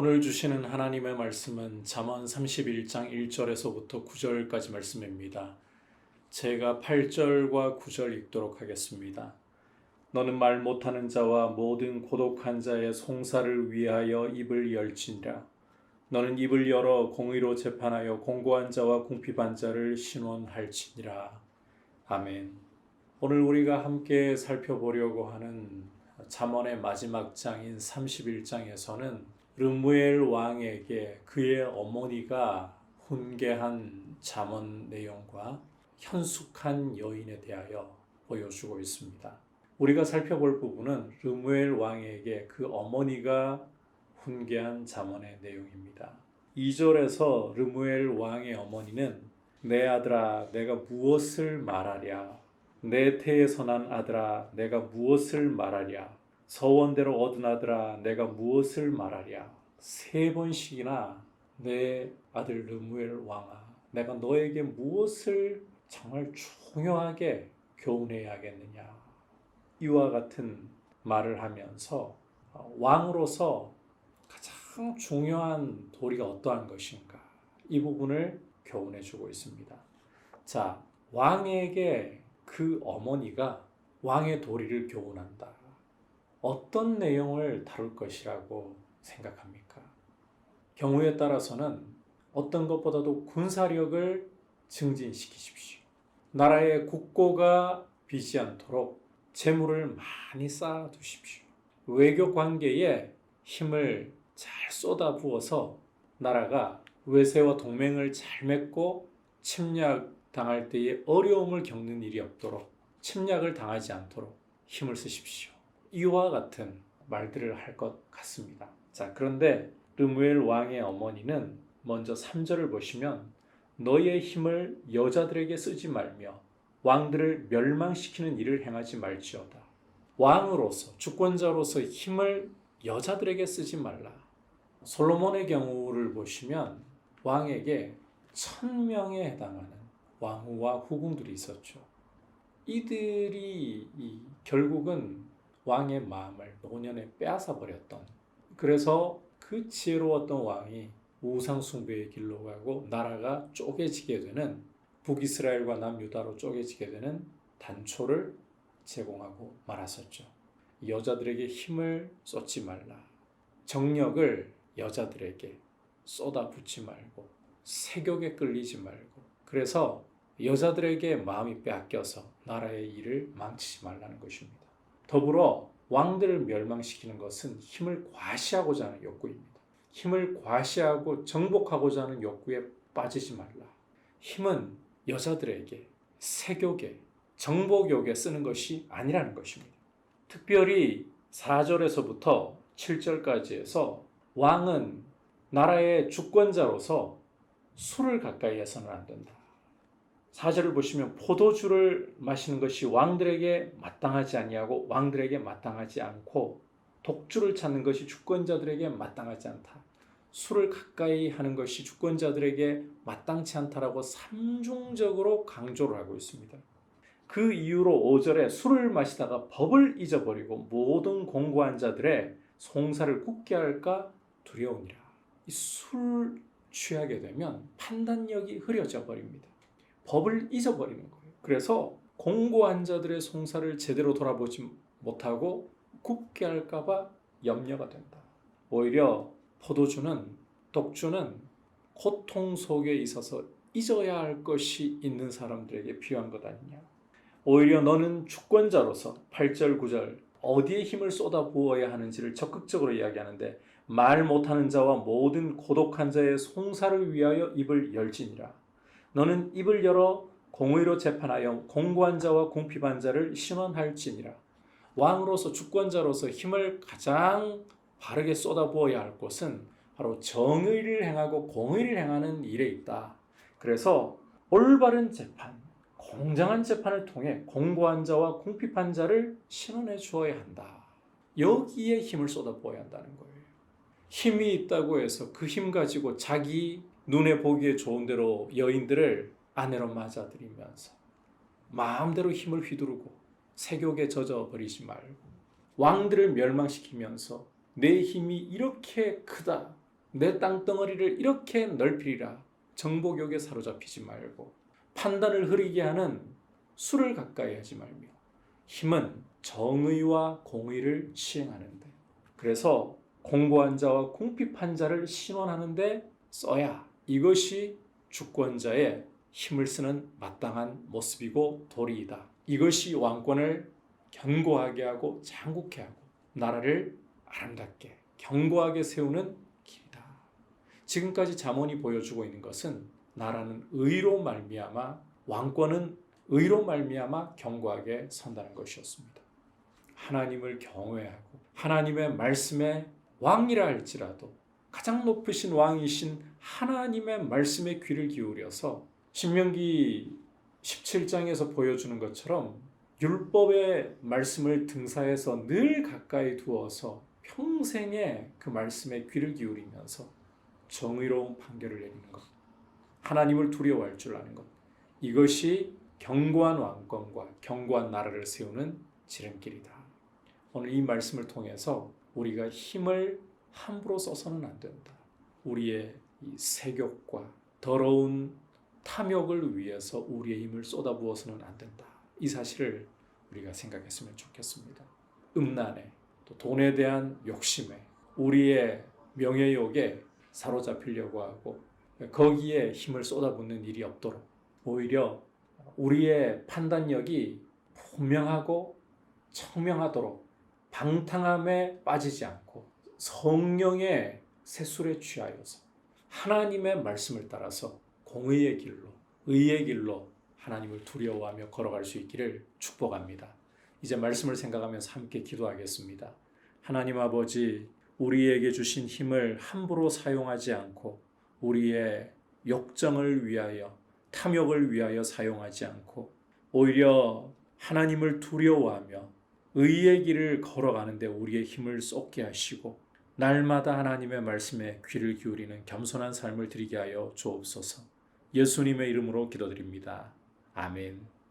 오늘 주시는 하나님의 말씀은 잠언 31장 1절에서부터 9절까지 말씀입니다. 제가 8절과 9절 읽도록 하겠습니다. 너는 말 못하는 자와 모든 고독한 자의 송사를 위하여 입을 열지니라. 너는 입을 열어 공의로 재판하여 공고한 자와 궁핍한 자를 신원할지니라. 아멘. 오늘 우리가 함께 살펴보려고 하는 잠언의 마지막 장인 31장에서는 르무엘 왕에게 그의 어머니가 훈계한 잠언 내용과 현숙한 여인에 대하여 보여주고 있습니다. 우리가 살펴볼 부분은 르무엘 왕에게 그 어머니가 훈계한 잠언의 내용입니다. 2절에서 르무엘 왕의 어머니는 내 아들아 내가 무엇을 말하랴 내 태에서 난 아들아 내가 무엇을 말하랴 서원대로 아들아 내가 무엇을 말하랴 세 번씩이나 내 아들 르무엘 왕아 내가 너에게 무엇을 정말 중요하게 교훈해야겠느냐 이와 같은 말을 하면서 왕으로서 가장 중요한 도리가 어떠한 것인가 이 부분을 교훈해 주고 있습니다. 자, 왕에게 그 어머니가 왕의 도리를 교훈한다. 어떤 내용을 다룰 것이라고 생각합니까? 경우에 따라서는 어떤 것보다도 군사력을 증진시키십시오. 나라의 국고가 비지 않도록 재물을 많이 쌓아두십시오. 외교 관계에 힘을 잘 쏟아 부어서 나라가 외세와 동맹을 잘 맺고 침략 당할 때에 어려움을 겪는 일이 없도록 침략을 당하지 않도록 힘을 쓰십시오. 이와 같은 말들을 할 것 같습니다. 자, 그런데 르무엘 왕의 어머니는 먼저 3절을 보시면 너의 힘을 여자들에게 쓰지 말며 왕들을 멸망시키는 일을 행하지 말지어다. 왕으로서 주권자로서 힘을 여자들에게 쓰지 말라. 솔로몬의 경우를 보시면 왕에게 천 명에 해당하는 왕후와 후궁들이 있었죠. 이들이 이 결국은 왕의 마음을 노년에 빼앗아 버렸던. 그래서 그 지혜로웠던 왕이 우상 숭배의 길로 가고 나라가 쪼개지게 되는 북이스라엘과 남유다로 쪼개지게 되는 단초를 제공하고 말았었죠. 여자들에게 힘을 쏟지 말라. 정력을 여자들에게 쏟아붓지 말고 세욕에 끌리지 말고 그래서 여자들에게 마음이 빼앗겨서 나라의 일을 망치지 말라는 것입니다. 더불어 왕들을 멸망시키는 것은 힘을 과시하고자 하는 욕구입니다. 힘을 과시하고 정복하고자 하는 욕구에 빠지지 말라. 힘은 여자들에게 세욕에 정복욕에 쓰는 것이 아니라는 것입니다. 특별히 4절에서부터 7절까지 해서 왕은 나라의 주권자로서 술을 가까이 해서는 안 된다. 4절을 보시면 포도주를 마시는 것이 왕들에게 마땅하지 아니하고 왕들에게 마땅하지 않고 독주를 찾는 것이 주권자들에게 마땅하지 않다. 술을 가까이 하는 것이 주권자들에게 마땅치 않다라고 삼중적으로 강조를 하고 있습니다. 그 이유로 5절에 술을 마시다가 법을 잊어버리고 모든 공고한 자들의 송사를 굳게 할까 두려우니라. 이 술 취하게 되면 판단력이 흐려져 버립니다. 법을 잊어버리는 거예요. 그래서 공고한 자들의 송사를 제대로 돌아보지 못하고 굳게 할까봐 염려가 된다. 오히려 포도주는 독주는 고통 속에 있어서 잊어야 할 것이 있는 사람들에게 필요한 것 아니냐. 오히려 너는 주권자로서 8절 9절 어디에 힘을 쏟아 부어야 하는지를 적극적으로 이야기하는데 말 못하는 자와 모든 고독한 자의 송사를 위하여 입을 열지니라. 너는 입을 열어 공의로 재판하여 공고한 자와 공핍한 자를 신원할지니라. 왕으로서 주권자로서 힘을 가장 바르게 쏟아부어야 할 곳은 바로 정의를 행하고 공의를 행하는 일에 있다. 그래서 올바른 재판, 공정한 재판을 통해 공고한 자와 공핍한 자를 신원해 주어야 한다. 여기에 힘을 쏟아부어야 한다는 거예요. 힘이 있다고 해서 그 힘 가지고 자기 눈에 보기에 좋은 대로 여인들을 아내로 맞아들이면서 마음대로 힘을 휘두르고 세욕에 젖어 버리지 말고 왕들을 멸망시키면서 내 힘이 이렇게 크다 내 땅덩어리를 이렇게 넓히리라 정복욕에 사로잡히지 말고 판단을 흐리게 하는 술을 가까이 하지 말며 힘은 정의와 공의를 시행하는데 그래서 공고한 자와 궁핍한 자를 신원하는데 써야 이것이 주권자의 힘을 쓰는 마땅한 모습이고 도리이다. 이것이 왕권을 견고하게 하고 장국해 하고 나라를 아름답게 견고하게 세우는 길이다. 지금까지 잠언이 보여주고 있는 것은 나라는 의로 말미암아 왕권은 의로 말미암아 견고하게 선다는 것이었습니다. 하나님을 경외하고 하나님의 말씀에 왕이라 할지라도 가장 높으신 왕이신 하나님의 말씀에 귀를 기울여서 신명기 17장에서 보여주는 것처럼 율법의 말씀을 등사해서 늘 가까이 두어서 평생에 그 말씀에 귀를 기울이면서 정의로운 판결을 내리는 것, 하나님을 두려워할 줄 아는 것, 이것이 견고한 왕권과 견고한 나라를 세우는 지름길이다. 오늘 이 말씀을 통해서 우리가 힘을 함부로 써서는 안 된다. 우리의 이 세욕과 더러운 탐욕을 위해서 우리의 힘을 쏟아부어서는 안 된다. 이 사실을 우리가 생각했으면 좋겠습니다. 음란에 또 돈에 대한 욕심에 우리의 명예욕에 사로잡히려고 하고 거기에 힘을 쏟아붓는 일이 없도록 오히려 우리의 판단력이 분명하고 청명하도록 방탕함에 빠지지 않고 성령의 세술에 취하여서 하나님의 말씀을 따라서 공의의 길로 의의 길로 하나님을 두려워하며 걸어갈 수 있기를 축복합니다. 이제 말씀을 생각하면서 함께 기도하겠습니다. 하나님 아버지 우리에게 주신 힘을 함부로 사용하지 않고 우리의 욕정을 위하여 탐욕을 위하여 사용하지 않고 오히려 하나님을 두려워하며 의의 길을 걸어가는데 우리의 힘을 쏟게 하시고 날마다 하나님의 말씀에 귀를 기울이는 겸손한 삶을 드리게 하여 주옵소서. 예수님의 이름으로 기도드립니다. 아멘.